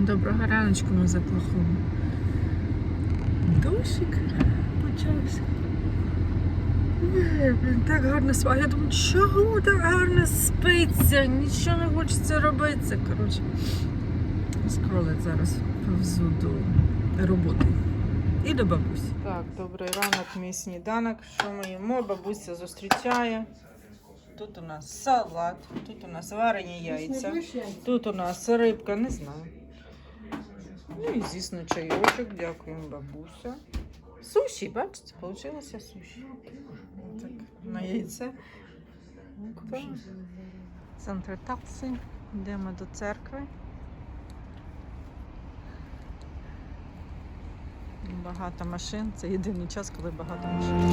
Доброго раночку ми за плохому. Дощик почався. Блін, так гарно спа. Я думаю, чого так гарно спиться? Нічого не хочеться робити. Коротше, скролить зараз повзу до роботи. І до бабусі. Так, добрий ранок, мій сніданок. Що ми їмо? Бабуся зустрічає. Тут у нас салат, тут у нас варені яйця, тут у нас рибка, не знаю. Ну і, звісно, чайочок, дякуємо бабуся. Суші, бачите, вийшло суші. Так, на яйце. Центр такси. Йдемо до церкви. Багато машин. Це єдиний час, коли багато машин.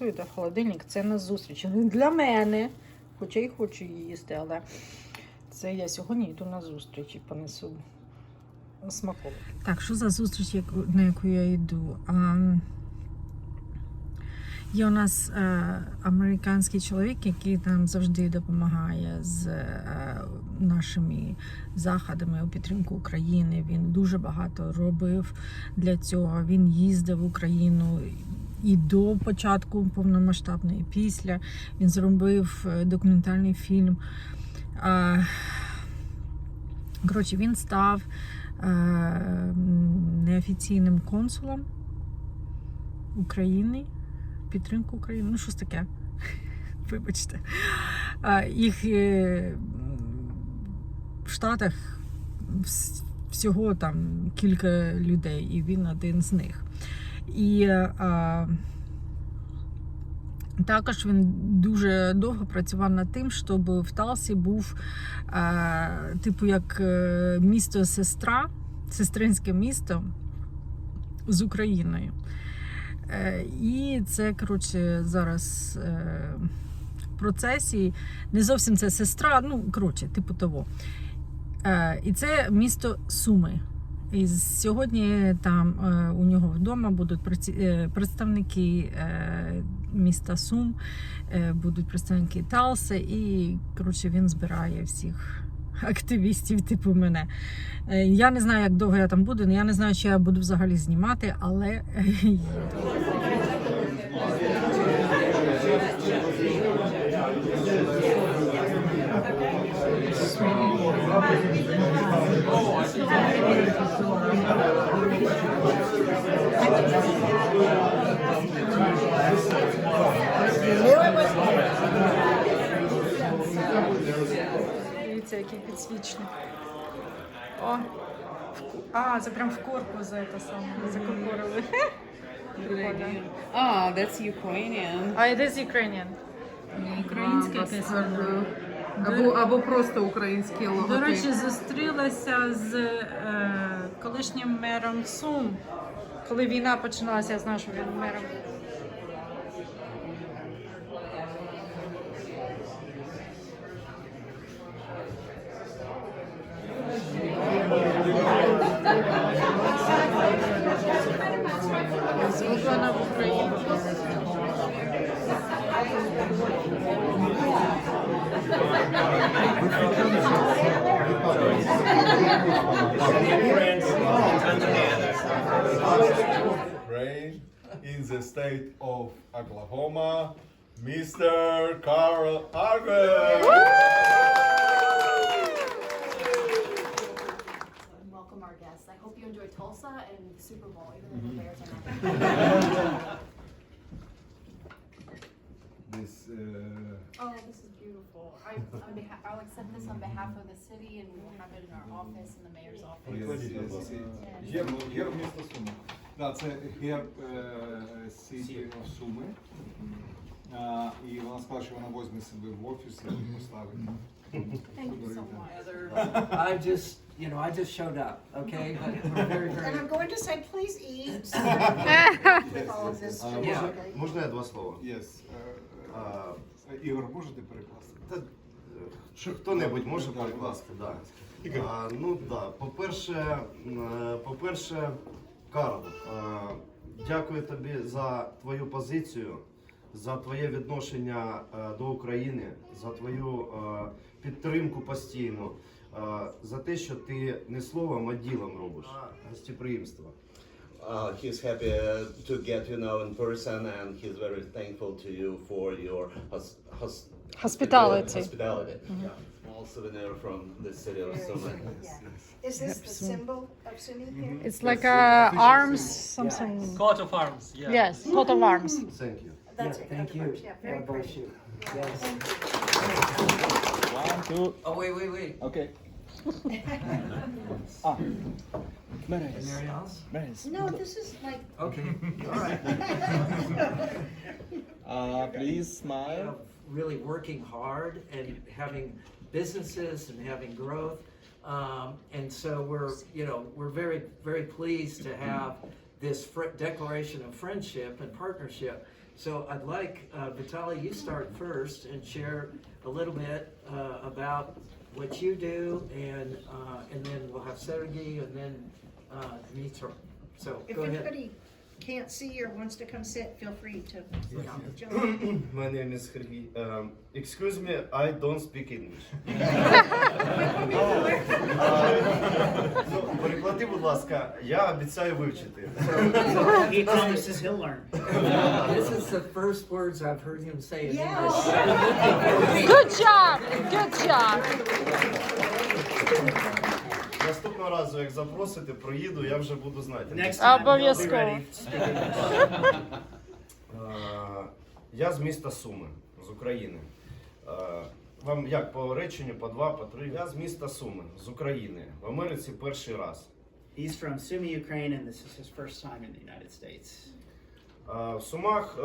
В холодильник. Це на зустріч. Для мене, хоча й хочу її їсти, але це я сьогодні йду на зустріч і понесу смаколик. Так, що за зустріч, на яку я йду? А, є у нас е, американський чоловік, який нам завжди допомагає з е, нашими заходами у підтримку України. Він дуже багато робив для цього. Він їздив в Україну і до початку повномасштабної, і після. Він зробив е, документальний фільм. Коротше, він став е, неофіційним консулом України, підтримку України. Ну, щось таке. Вибачте. Їх е, в Штатах всього там кілька людей, і він один з них. І е, а, також він дуже довго працював над тим, щоб в Талсі був е, типу як е, місто сестра, сестринське місто з Україною. Е, і це, коротше, зараз е, в процесі. Не зовсім це сестра, ну, коротше, типу того. Е, і це місто Суми. І сьогодні там е, у нього вдома будуть е, представники е, міста Сум, будуть представники Талси, і коротше він збирає всіх активістів, типу мене. Я не знаю, як довго я там буду, я не знаю, чи я буду взагалі знімати, але їду. Дивіться, який підсвічник. О, а, це прям в корпус за це саме. Прикольно. Ah, that's Ukrainian. А it is Ukrainian. Українське якесь Або, або просто український логотип. До речі, зустрілася з е, колишнім мером Сум. Коли війна починалася, я знаю, що він мером. In Tanzania. Rain in the state of Oklahoma, Mr. Carl Arger. welcome our guests. I hope you enjoy Tulsa and Super Bowl, even though the Bears are not. This, uh, Oh, this is beautiful. I, on behalf, I'll accept this on behalf of the city and we'll have it in our office, in the mayor's office. Герб, герб міста Суми. Да, це герб е, City of Суми. А, і вона сказала, що вона возьме себе в офіс і поставить. Thank you so much. I just, you know, I just showed up, okay? But we're very, And very, I'm going to say, please eat. With all of this. А, food, можна, okay? можна я два слова? Yes. А, Е, Ігор, можете перекласти? та, е, що хто-небудь може перекласти, да. А, ну да, по-перше, е, по-перше, Карл, е, дякую тобі за твою позицію, за твоє відношення е, до України, за твою е, підтримку постійну, е, за те, що ти не словом, а ділом робиш. Гостеприємство. Uh, he's happy uh, to get you know in person, and he's very thankful to you for your hos- hos- Hospitality. Hospitality. Small souvenir from the city of Suman. Yeah. Is this the symbol of Sumi here? It's like uh, arms, something. Coat of arms, yeah. Yes, coat of arms. Thank you. That's it. thank you. Yeah, very God bless pretty. you. Yeah, Yes. thank you. One, two, Oh, wait, wait, wait. okay. ah, Mary, Mary Alice? Mary. No, this is like, Okay, all right. Uh, please You smile. know, Really working hard and having businesses and having growth. Um, and so we're, you know, we're very, very pleased to have this fr- declaration of friendship and partnership. So I'd like, uh, Vitaly, you start first and share a little bit, uh, about what you do and, uh, and then we'll have Sergey and then, uh, Dmitry. So if go ahead. anybody can't see or wants to come sit, feel free to Yeah. join. My name is Sergey. Um, excuse me, I don't speak English. Ну, переклади, будь ласка, я обіцяю вивчити. He promises he'll learn. The first words I've heard him say in Yeah. English. Good job, good job. Наступного разу, як запросите, проїду, я вже буду знати. Обов'язково. Е, Я з міста Суми, з України. Е, Вам як по реченню, по два, по три. Я з міста Суми, з України. В Америці перший раз. He's from Sumy, Ukraine, and this is his first time in the United States. В Сумах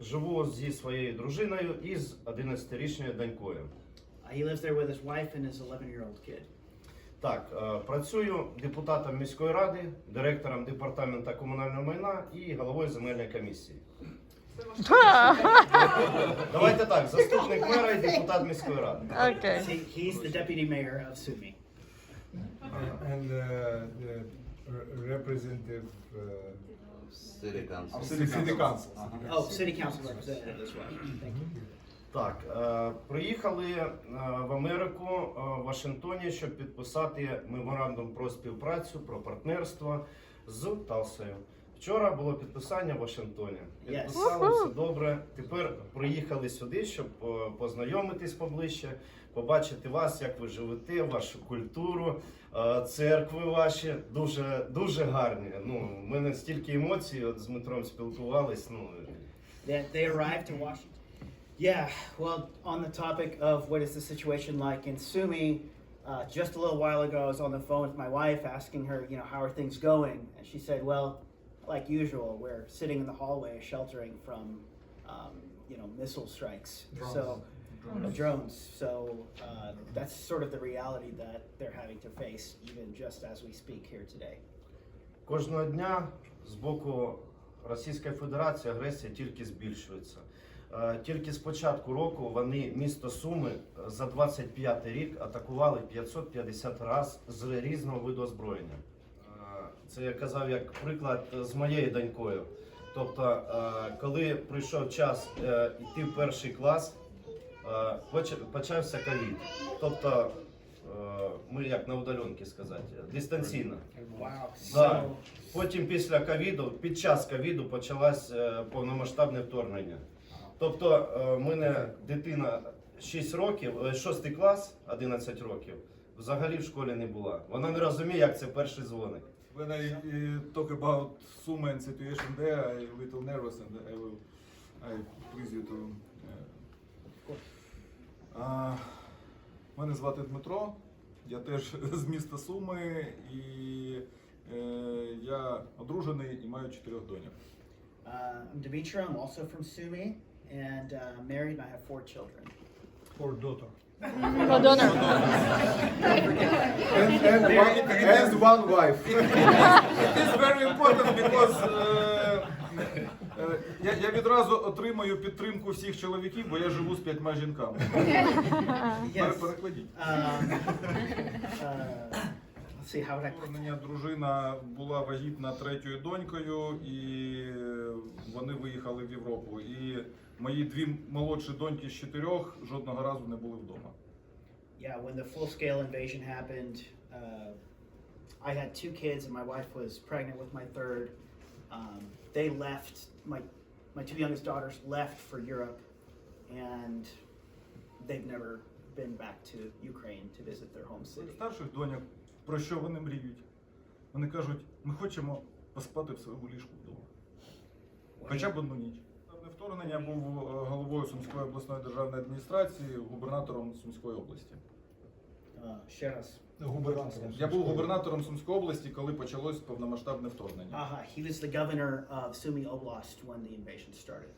живу зі своєю дружиною і з 11-річною донькою. Uh, he lives there with his wife and his 11-year-old kid. Так, працюю депутатом міської ради, директором департаменту комунального майна і головою земельної комісії. Давайте так, заступник мера і депутат міської ради. Okay. He, he's the deputy mayor of Sumy. And uh, the representative uh, City council. city council. Oh, city council representative. Thank you. Так, е, приїхали е, в Америку е, в Вашингтоні, щоб підписати меморандум про співпрацю, про партнерство з Талсою. Вчора було підписання в Вашингтоні. Yes. Підписали все добре. Тепер приїхали сюди, щоб е, познайомитись поближче, побачити вас, як ви живете, вашу культуру, е, церкви ваші дуже дуже гарні. Ну, в мене стільки емоцій, от з Дмитром спілкувались. Ну They, they arrived to Washington. Yeah, well, on the topic of what is the situation like in Sumy, uh, just a little while ago, I was on the phone with my wife asking her, you know, how are things going? And she said, well, like usual, we're sitting in the hallway sheltering from, um, you know, missile strikes. Drones. So, uh, drones. So uh, that's sort of the reality that they're having to face, even just as we speak here today. Кожного дня з боку Російської Федерації агресія тільки збільшується. Е, Тільки з початку року вони місто Суми е, за 25 рік атакували 550 разів з різного виду озброєння. Це я казав як приклад з моєю донькою. Тобто, е, коли прийшов час е, йти в перший клас, е, почався ковід. Тобто, ми як на удаленці сказати, дистанційно. Да. Потім після ковіду, під час ковіду почалось повномасштабне вторгнення. Тобто, в мене дитина 6 років, е, 6 клас, 11 років, взагалі в школі не була. Вона не розуміє, як це перший дзвоник. When I uh, talk about Sumy and situation there, I a little nervous and I will I please you to. Uh, uh, мене звати Дмитро, я теж з міста Суми і е, я одружений і маю чотирьох доньок. uh, I'm Dimitri. I'm also from Sumi and uh, married, and I have four children. For daughter. Мадонна. And, and, one, and one wife. It is very important because uh, е, я, я відразу отримаю підтримку всіх чоловіків, бо я живу з п'ятьма жінками. Yes. Перекладіть. Um, uh, let's see, how would I put Мене дружина була вагітна третьою донькою, і вони виїхали в Європу. І мої дві молодші доньки з чотирьох жодного разу не були вдома. Yeah, when the full scale invasion happened, uh, I had two kids, and my wife was pregnant with my third. Um, they left, my, my two youngest daughters left for Europe, and they've never been back to Ukraine to visit their home city. Старших доньок, про що вони мріють? Вони кажуть, ми хочемо поспати в своєму ліжку вдома. Хоча б одну ніч. Вторгнення я був е, головою Сумської обласної державної адміністрації, губернатором Сумської області. Uh, ще раз. Губернатором. Я був губернатором Сумської області, коли почалось повномасштабне вторгнення. Uh, he was the governor of Sumy Oblast when the invasion started.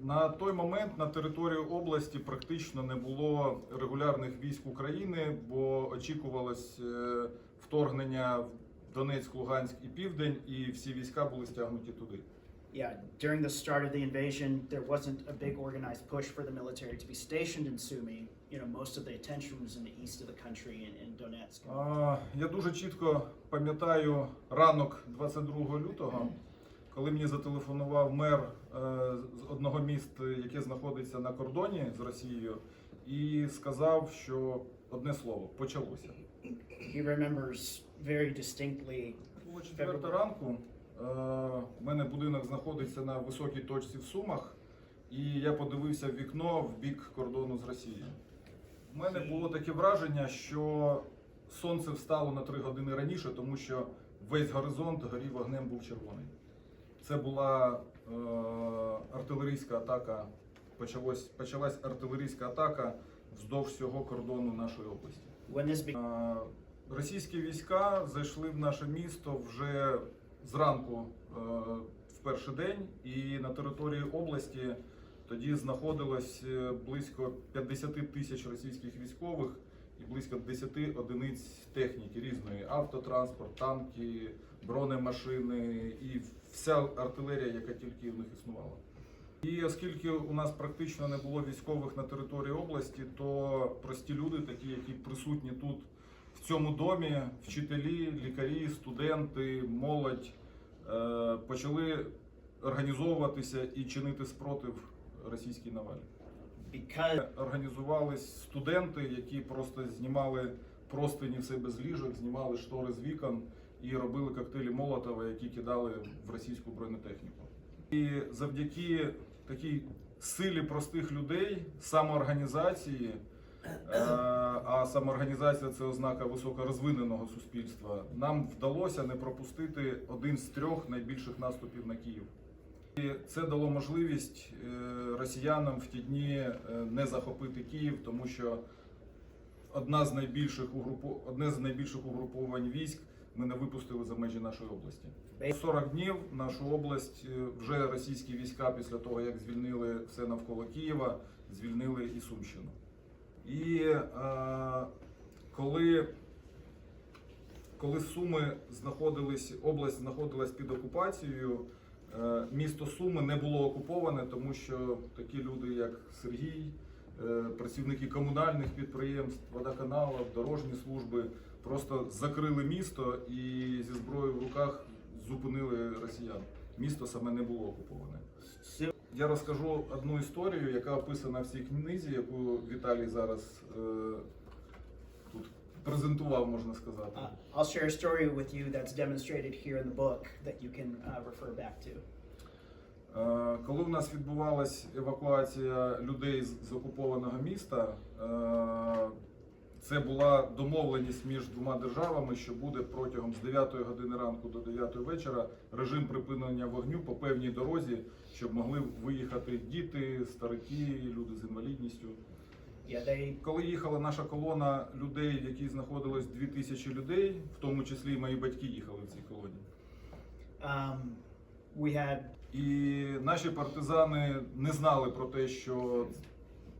На той момент на території області практично не було регулярних військ України, бо очікувалось е, вторгнення в Донецьк, Луганськ і Південь, і всі війська були стягнуті туди. Yeah, during the start of the invasion, there wasn't a big organized push for the military to be stationed in Sumy. You know, most of the attention was in the east of the country in, in Donetsk. А, Я дуже чітко пам'ятаю ранок 22 лютого, коли мені зателефонував мер е, з одного міст, яке знаходиться на кордоні з Росією, і сказав, що одне слово почалося. He remembers very distinctly. Було четверта ранку. Е, У мене будинок знаходиться на високій точці в Сумах, і я подивився в вікно в бік кордону з Росією. У мене було таке враження, що сонце встало на три години раніше, тому що весь горизонт горів вогнем був червоний. Це була е, артилерійська атака. Почалось, почалась артилерійська атака вздовж всього кордону нашої області. Е, Російські війська зайшли в наше місто вже зранку е, в перший день, і на території області тоді знаходилось е, близько 50 тисяч російських військових і близько 10 одиниць техніки різної: автотранспорт, танки, бронемашини і вся артилерія, яка тільки в них існувала. І оскільки у нас практично не було військових на території області, то прості люди, такі, які присутні тут в цьому домі, вчителі, лікарі, студенти, молодь, е, почали організовуватися і чинити спротив російській навалі. because Організувались студенти, які просто знімали простині в себе з ліжок, знімали штори з вікон і робили коктейлі Молотова, які кидали в російську бронетехніку. І завдяки такій силі простих людей, самоорганізації, а самоорганізація це ознака високорозвиненого суспільства, нам вдалося не пропустити один з трьох найбільших наступів на Київ. І це дало можливість е, росіянам в ті дні е, не захопити Київ, тому що одна з найбільших угрупо... одне з найбільших угруповань військ ми не випустили за межі нашої області. 40 днів нашу область е, вже російські війська після того, як звільнили все навколо Києва, звільнили і Сумщину. І е, коли, коли Суми знаходились, область знаходилась під окупацією, е, місто Суми не було окуповане, тому що такі люди, як Сергій, е, працівники комунальних підприємств, водоканалів, дорожні служби, просто закрили місто і зі зброєю в руках зупинили росіян. Місто саме не було окуповане. Я розкажу одну історію, яка описана в цій книзі, яку Віталій зараз е, тут презентував, можна сказати. Uh, I'll share a story with you that's demonstrated here in the book that you can uh, refer back to. Е, Коли в нас відбувалась евакуація людей з з окупованого міста, е, це була домовленість між двома державами, що буде протягом з 9 години ранку до 9 вечора режим припинення вогню по певній дорозі, щоб могли виїхати діти, старики, люди з інвалідністю. Коли їхала наша колона людей, в якій знаходилось 2000 людей, в тому числі і мої батьки їхали в цій колоні. um, we had І наші партизани не знали про те, що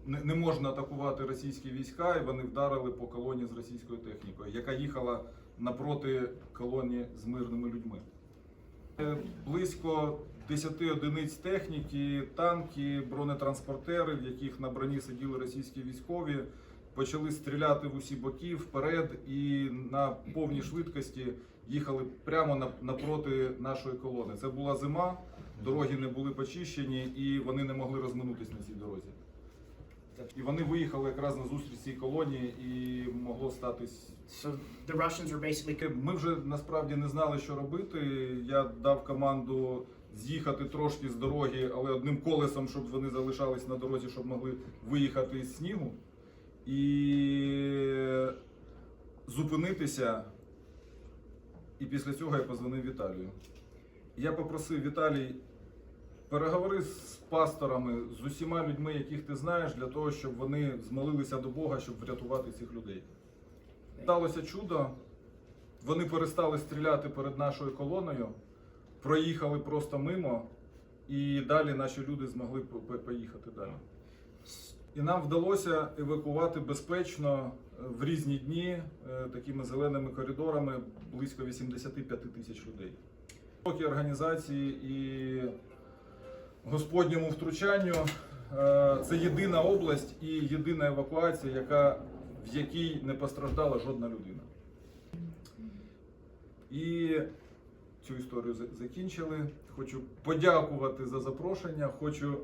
не, можна атакувати російські війська, і вони вдарили по колоні з російською технікою, яка їхала напроти колоні з мирними людьми. Е, Близько 10 одиниць техніки, танки, бронетранспортери, в яких на броні сиділи російські військові, почали стріляти в усі боки вперед і на повній швидкості їхали прямо напроти нашої колони. Це була зима, дороги не були почищені, і вони не могли розминутись на цій дорозі. І вони виїхали якраз на зустріч цій колоні, і могло статись. so the Russians were basically Ми вже насправді не знали, що робити. Я дав команду з'їхати трошки з дороги, але одним колесом, щоб вони залишались на дорозі, щоб могли виїхати із снігу. І зупинитися. І після цього я позвонив Віталію. Я попросив Віталій, переговори з пасторами, з усіма людьми, яких ти знаєш, для того, щоб вони змолилися до Бога, щоб врятувати цих людей. Сталося чудо. Вони перестали стріляти перед нашою колоною, проїхали просто мимо, і далі наші люди змогли по- по- поїхати далі. І нам вдалося евакувати безпечно е, в різні дні е, такими зеленими коридорами близько 85 тисяч людей. Поки організації і Господньому втручанню е, це єдина область і єдина евакуація, яка, в якій не постраждала жодна людина. І цю історію закінчили. Хочу подякувати за запрошення. Хочу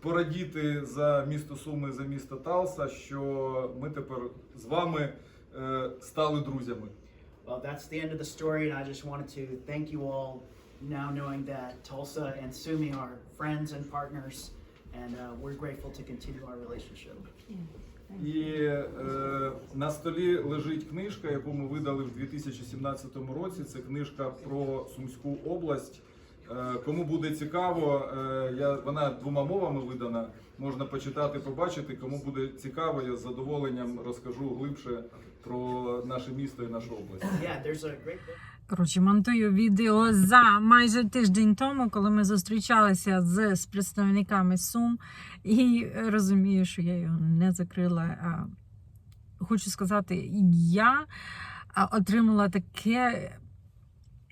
порадіти за місто Суми, за місто Талса, що ми тепер з вами е, стали друзями. Well, that's the end of the story, and I just wanted to thank you all now knowing that Tulsa and Sumi are friends and partners, and uh, we're grateful to continue our relationship. І е, на столі лежить книжка, яку ми видали в 2017 році. Це книжка про Сумську область. Е, кому буде цікаво, е, я, вона двома мовами видана. Можна почитати, побачити. Кому буде цікаво, я з задоволенням розкажу глибше про наше місто і нашу область. Коротше, монтую відео за майже тиждень тому, коли ми зустрічалися з, з представниками Сум, і розумію, що я його не закрила. А, Хочу сказати, я отримала таке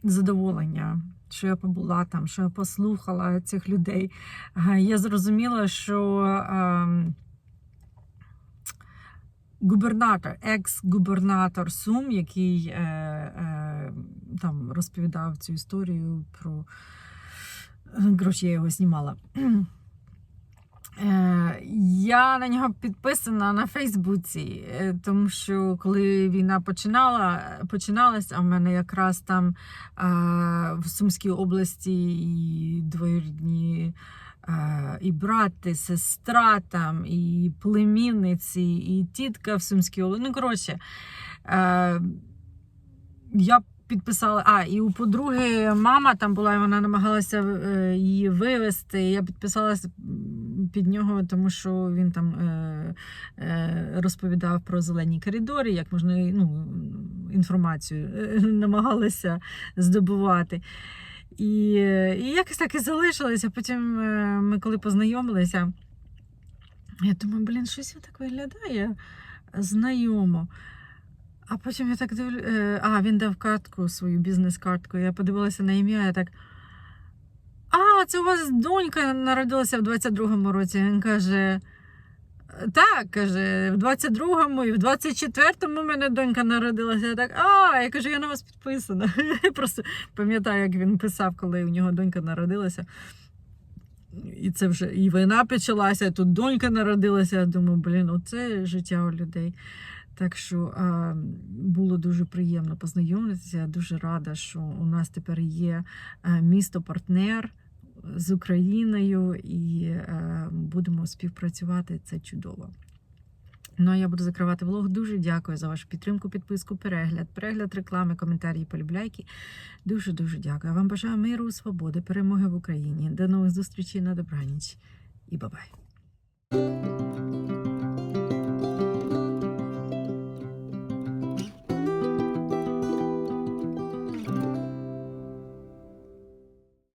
задоволення, що я побула там, що я послухала цих людей. Я зрозуміла, що. Губернатор, екс-губернатор Сум, який е, е, там розповідав цю історію про коротше, я його знімала. Е, я на нього підписана на Фейсбуці, е, тому що коли війна починала, починалась, а в мене якраз там е, в Сумській області і двоюрідні і брат, і сестра там, і племінниці, і тітка в Сумській області. Ну, коротше, е, я підписала. А, і у подруги мама там була, і вона намагалася е, її вивезти. Я підписалася під нього, тому що він там е, розповідав про зелені коридори, як можна ну, інформацію намагалася здобувати. І, і якось так і залишилося. Потім е, ми коли познайомилися, я думаю, блін, щось так виглядає знайомо. А потім я так дивлю. е, А, він дав картку, свою бізнес-картку. Я подивилася на ім'я, я так. А, це у вас донька народилася в 22-му році. Він каже: Так, каже, в 22-му і в 24-му в мене донька народилася. Я так, а, я кажу, я на вас підписана. Я просто пам'ятаю, як він писав, коли у нього донька народилася. І це вже і війна почалася, тут донька народилася. Я думаю, блін, оце життя у людей. Так що а, було дуже приємно познайомитися. Я дуже рада, що у нас тепер є е, місто-партнер з Україною і е, будемо співпрацювати. Це чудово. Ну а я буду закривати влог. Дуже дякую за вашу підтримку, підписку, перегляд, перегляд реклами, коментарі, полюбляйки. Дуже дуже дякую. Вам бажаю миру, свободи, перемоги в Україні. До нових зустрічей на добраніч і бабай.